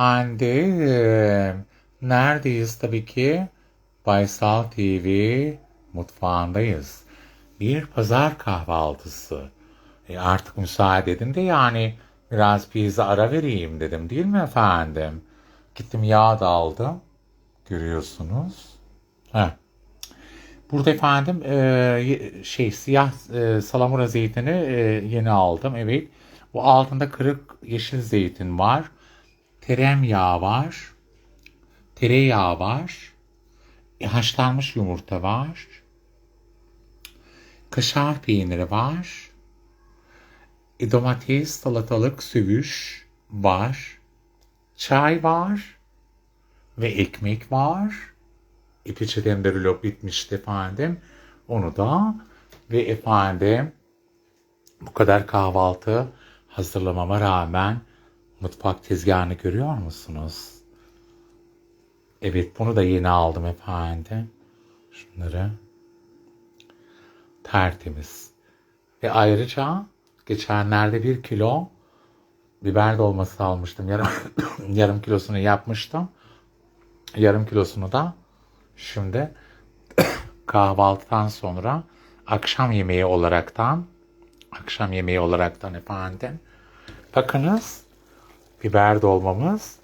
Hande e, neredeyiz tabii ki? Baysal TV mutfağındayız. Bir pazar kahvaltısı. E artık müsaade edin de yani biraz pizza ara vereyim dedim değil mi efendim? Gittim yağ da aldım. Görüyorsunuz. Heh. Burada efendim e, şey siyah e, salamura zeytini e, yeni aldım. Evet. Bu altında kırık yeşil zeytin var. Tereyağı var. Tereyağı var. E, haşlanmış yumurta var. Kaşar peyniri var. E, domates, salatalık, söğüş var. Çay var. Ve ekmek var. E, peçetem de rulo bitmişti efendim. Onu da ve efendim bu kadar kahvaltı hazırlamama rağmen mutfak tezgahını görüyor musunuz? Evet bunu da yeni aldım efendim. Şunları tertemiz. Ve ayrıca geçenlerde bir kilo biber dolması almıştım. Yarım, yarım kilosunu yapmıştım. Yarım kilosunu da şimdi kahvaltıdan sonra akşam yemeği olaraktan akşam yemeği olaraktan efendim bakınız biber dolmamız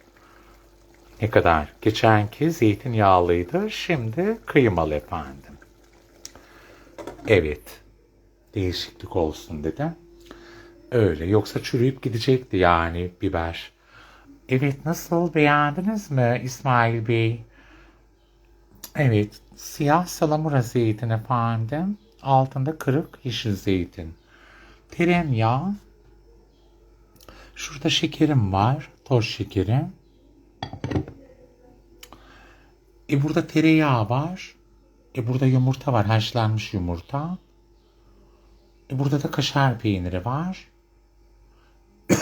ne kadar geçenki zeytinyağlıydı şimdi kıymalı efendim evet değişiklik olsun dedim öyle yoksa çürüyüp gidecekti yani biber evet nasıl beğendiniz mi İsmail Bey Evet, siyah salamura zeytin efendim. Altında kırık yeşil zeytin. Tereyağı. Şurada şekerim var. Toz şekeri. E burada tereyağı var. E burada yumurta var. Haşlanmış yumurta. E burada da kaşar peyniri var.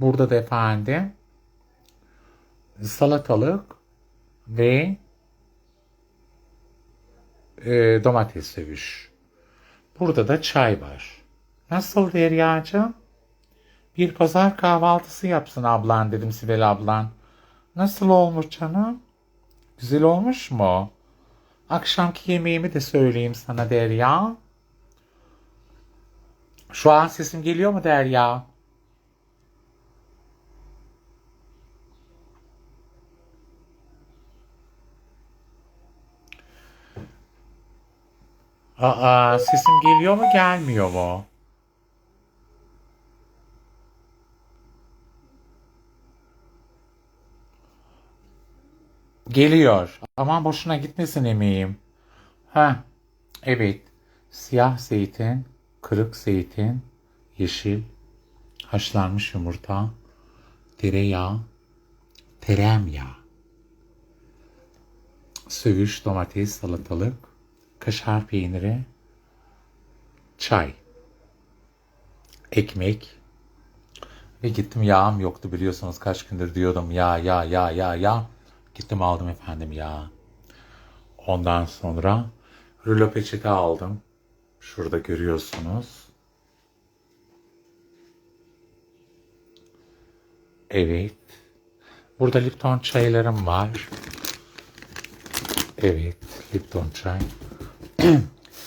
burada da efendim salatalık ve e, domates sövüş. Burada da çay var. Nasıl Derya'cığım? Bir pazar kahvaltısı yapsın ablan dedim Sibel ablan. Nasıl olmuş canım? Güzel olmuş mu? Akşamki yemeğimi de söyleyeyim sana Derya. Şu an sesim geliyor mu Derya? Aa, sesim geliyor mu gelmiyor mu? Geliyor. Aman boşuna gitmesin emeğim. Ha, evet. Siyah zeytin, kırık zeytin, yeşil, haşlanmış yumurta, tereyağı, teremyağı, söğüş, domates, salatalık, kaşar peyniri, çay, ekmek ve gittim yağım yoktu biliyorsunuz kaç gündür diyordum ya ya ya ya ya. Gittim aldım efendim ya. Ondan sonra rulo peçete aldım. Şurada görüyorsunuz. Evet. Burada Lipton çaylarım var. Evet, Lipton çay.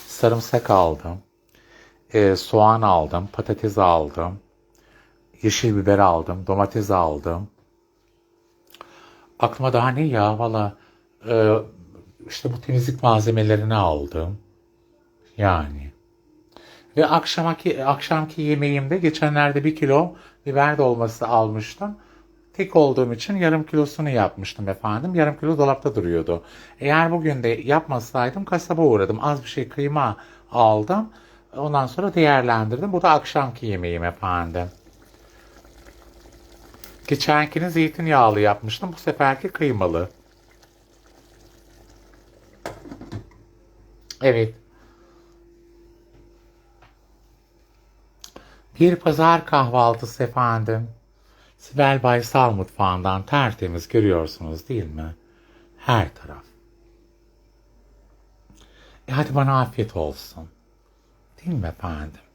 Sarımsak aldım. Ee, soğan aldım. Patates aldım. Yeşil biber aldım. Domates aldım. Aklıma daha ne ya valla e, işte bu temizlik malzemelerini aldım. Yani. Ve akşamki, akşamki yemeğimde geçenlerde bir kilo biber dolması almıştım. Tek olduğum için yarım kilosunu yapmıştım efendim. Yarım kilo dolapta duruyordu. Eğer bugün de yapmasaydım kasaba uğradım. Az bir şey kıyma aldım. Ondan sonra değerlendirdim. Bu da akşamki yemeğim efendim. Geçenkini zeytinyağlı yapmıştım. Bu seferki kıymalı. Evet. Bir pazar kahvaltısı efendim. Sibel Baysal mutfağından tertemiz görüyorsunuz değil mi? Her taraf. E hadi bana afiyet olsun. Değil mi efendim?